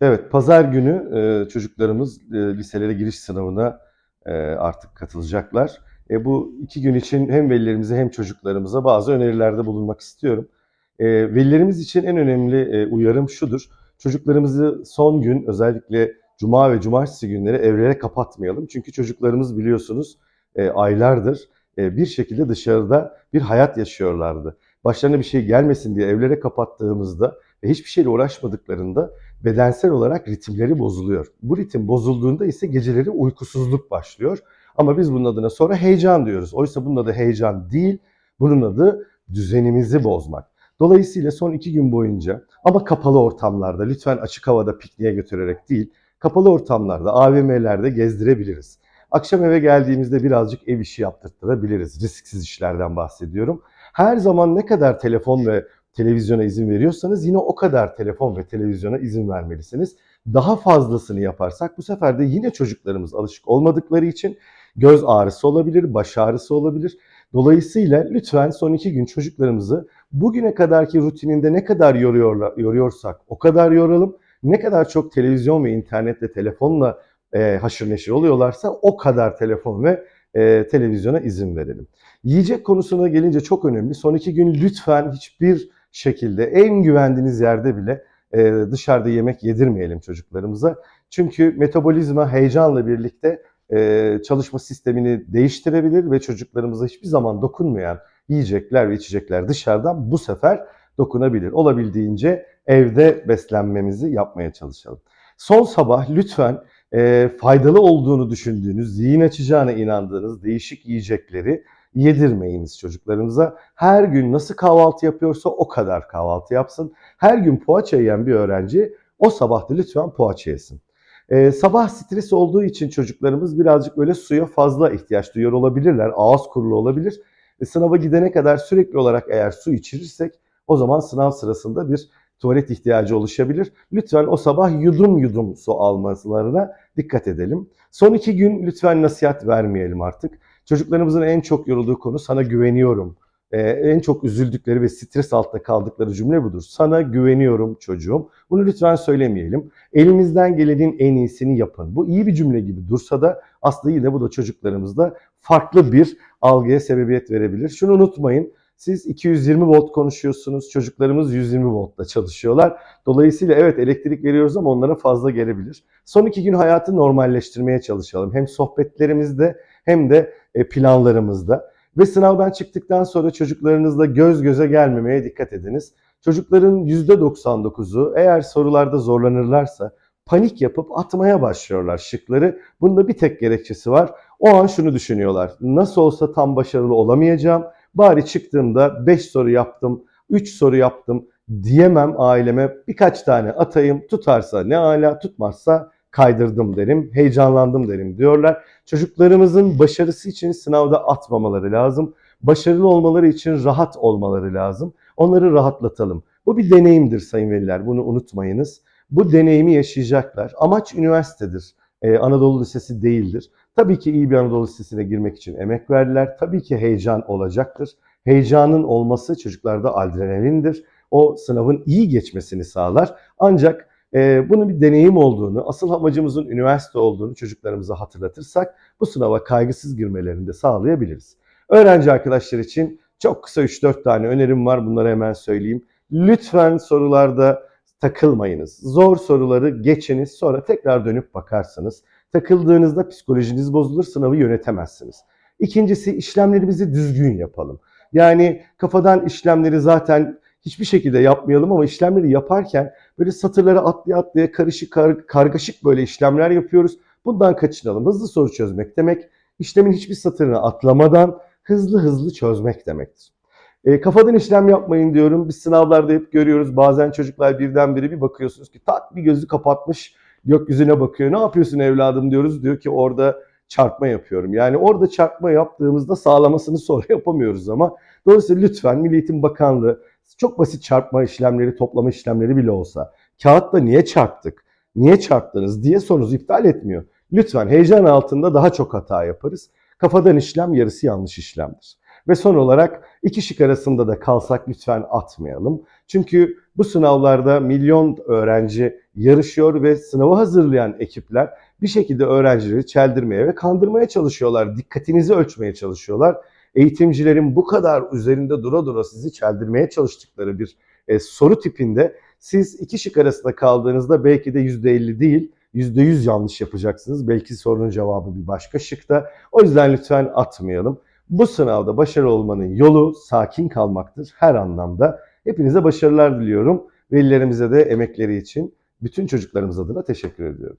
Evet, pazar günü e, çocuklarımız e, liselere giriş sınavına e, artık katılacaklar. E, bu iki gün için hem velilerimize hem çocuklarımıza bazı önerilerde bulunmak istiyorum. E, velilerimiz için en önemli e, uyarım şudur. Çocuklarımızı son gün özellikle cuma ve cumartesi günleri evlere kapatmayalım. Çünkü çocuklarımız biliyorsunuz e, aylardır e, bir şekilde dışarıda bir hayat yaşıyorlardı. Başlarına bir şey gelmesin diye evlere kapattığımızda ve hiçbir şeyle uğraşmadıklarında bedensel olarak ritimleri bozuluyor. Bu ritim bozulduğunda ise geceleri uykusuzluk başlıyor. Ama biz bunun adına sonra heyecan diyoruz. Oysa bunun adı heyecan değil, bunun adı düzenimizi bozmak. Dolayısıyla son iki gün boyunca ama kapalı ortamlarda, lütfen açık havada pikniğe götürerek değil, kapalı ortamlarda, AVM'lerde gezdirebiliriz. Akşam eve geldiğimizde birazcık ev işi yaptırtırabiliriz. Risksiz işlerden bahsediyorum. Her zaman ne kadar telefon ve televizyona izin veriyorsanız yine o kadar telefon ve televizyona izin vermelisiniz. Daha fazlasını yaparsak bu sefer de yine çocuklarımız alışık olmadıkları için göz ağrısı olabilir, baş ağrısı olabilir. Dolayısıyla lütfen son iki gün çocuklarımızı bugüne kadarki rutininde ne kadar yoruyorlar, yoruyorsak o kadar yoralım. Ne kadar çok televizyon ve internetle, telefonla e, haşır neşir oluyorlarsa o kadar telefon ve e, televizyona izin verelim. Yiyecek konusuna gelince çok önemli. Son iki gün lütfen hiçbir şekilde en güvendiğiniz yerde bile e, dışarıda yemek yedirmeyelim çocuklarımıza. Çünkü metabolizma heyecanla birlikte e, çalışma sistemini değiştirebilir ve çocuklarımıza hiçbir zaman dokunmayan yiyecekler ve içecekler dışarıdan bu sefer dokunabilir. Olabildiğince evde beslenmemizi yapmaya çalışalım. Son sabah lütfen e, faydalı olduğunu düşündüğünüz, zihin açacağına inandığınız değişik yiyecekleri yedirmeyiniz çocuklarınıza. Her gün nasıl kahvaltı yapıyorsa o kadar kahvaltı yapsın. Her gün poğaça yiyen bir öğrenci o sabah da lütfen poğaça yesin. Ee, sabah stres olduğu için çocuklarımız birazcık böyle suya fazla ihtiyaç duyuyor olabilirler. Ağız kurulu olabilir. E, sınava gidene kadar sürekli olarak eğer su içirirsek o zaman sınav sırasında bir tuvalet ihtiyacı oluşabilir. Lütfen o sabah yudum yudum su almalarına dikkat edelim. Son iki gün lütfen nasihat vermeyelim artık. Çocuklarımızın en çok yorulduğu konu sana güveniyorum. Ee, en çok üzüldükleri ve stres altında kaldıkları cümle budur. Sana güveniyorum çocuğum. Bunu lütfen söylemeyelim. Elimizden gelenin en iyisini yapın. Bu iyi bir cümle gibi dursa da aslında yine bu da çocuklarımızda farklı bir algıya sebebiyet verebilir. Şunu unutmayın. Siz 220 volt konuşuyorsunuz. Çocuklarımız 120 voltla çalışıyorlar. Dolayısıyla evet elektrik veriyoruz ama onlara fazla gelebilir. Son iki gün hayatı normalleştirmeye çalışalım. Hem sohbetlerimizde hem de e, planlarımızda. Ve sınavdan çıktıktan sonra çocuklarınızla göz göze gelmemeye dikkat ediniz. Çocukların %99'u eğer sorularda zorlanırlarsa panik yapıp atmaya başlıyorlar şıkları. Bunda bir tek gerekçesi var. O an şunu düşünüyorlar. Nasıl olsa tam başarılı olamayacağım. Bari çıktığımda 5 soru yaptım, 3 soru yaptım diyemem aileme. Birkaç tane atayım. Tutarsa ne ala, tutmazsa kaydırdım derim, heyecanlandım derim diyorlar. Çocuklarımızın başarısı için sınavda atmamaları lazım. Başarılı olmaları için rahat olmaları lazım. Onları rahatlatalım. Bu bir deneyimdir sayın veliler. Bunu unutmayınız. Bu deneyimi yaşayacaklar. Amaç üniversitedir. Ee, Anadolu Lisesi değildir. Tabii ki iyi bir Anadolu Lisesi'ne girmek için emek verdiler. Tabii ki heyecan olacaktır. Heyecanın olması çocuklarda adrenalindir. O sınavın iyi geçmesini sağlar. Ancak e, bunun bir deneyim olduğunu, asıl amacımızın üniversite olduğunu çocuklarımıza hatırlatırsak bu sınava kaygısız girmelerini de sağlayabiliriz. Öğrenci arkadaşlar için çok kısa 3-4 tane önerim var. Bunları hemen söyleyeyim. Lütfen sorularda takılmayınız. Zor soruları geçiniz sonra tekrar dönüp bakarsınız. Takıldığınızda psikolojiniz bozulur, sınavı yönetemezsiniz. İkincisi işlemlerimizi düzgün yapalım. Yani kafadan işlemleri zaten hiçbir şekilde yapmayalım ama işlemleri yaparken böyle satırlara atlaya atlaya karışık kar, kargaşık böyle işlemler yapıyoruz. Bundan kaçınalım. Hızlı soru çözmek demek işlemin hiçbir satırını atlamadan hızlı hızlı çözmek demektir. E, kafadan işlem yapmayın diyorum. Biz sınavlarda hep görüyoruz. Bazen çocuklar birdenbire bir bakıyorsunuz ki tak bir gözü kapatmış gökyüzüne bakıyor. Ne yapıyorsun evladım diyoruz. Diyor ki orada çarpma yapıyorum. Yani orada çarpma yaptığımızda sağlamasını sonra yapamıyoruz ama dolayısıyla lütfen Milli Eğitim Bakanlığı çok basit çarpma işlemleri, toplama işlemleri bile olsa kağıtta niye çarptık, niye çarptınız diye sorunuzu iptal etmiyor. Lütfen heyecan altında daha çok hata yaparız. Kafadan işlem yarısı yanlış işlemdir. Ve son olarak iki şık arasında da kalsak lütfen atmayalım. Çünkü bu sınavlarda milyon öğrenci yarışıyor ve sınavı hazırlayan ekipler bir şekilde öğrencileri çeldirmeye ve kandırmaya çalışıyorlar. Dikkatinizi ölçmeye çalışıyorlar. Eğitimcilerin bu kadar üzerinde dura dura sizi çeldirmeye çalıştıkları bir e, soru tipinde siz iki şık arasında kaldığınızda belki de %50 değil %100 yanlış yapacaksınız. Belki sorunun cevabı bir başka şıkta. O yüzden lütfen atmayalım. Bu sınavda başarılı olmanın yolu sakin kalmaktır her anlamda. Hepinize başarılar diliyorum. Velilerimize de emekleri için bütün çocuklarımız adına teşekkür ediyorum.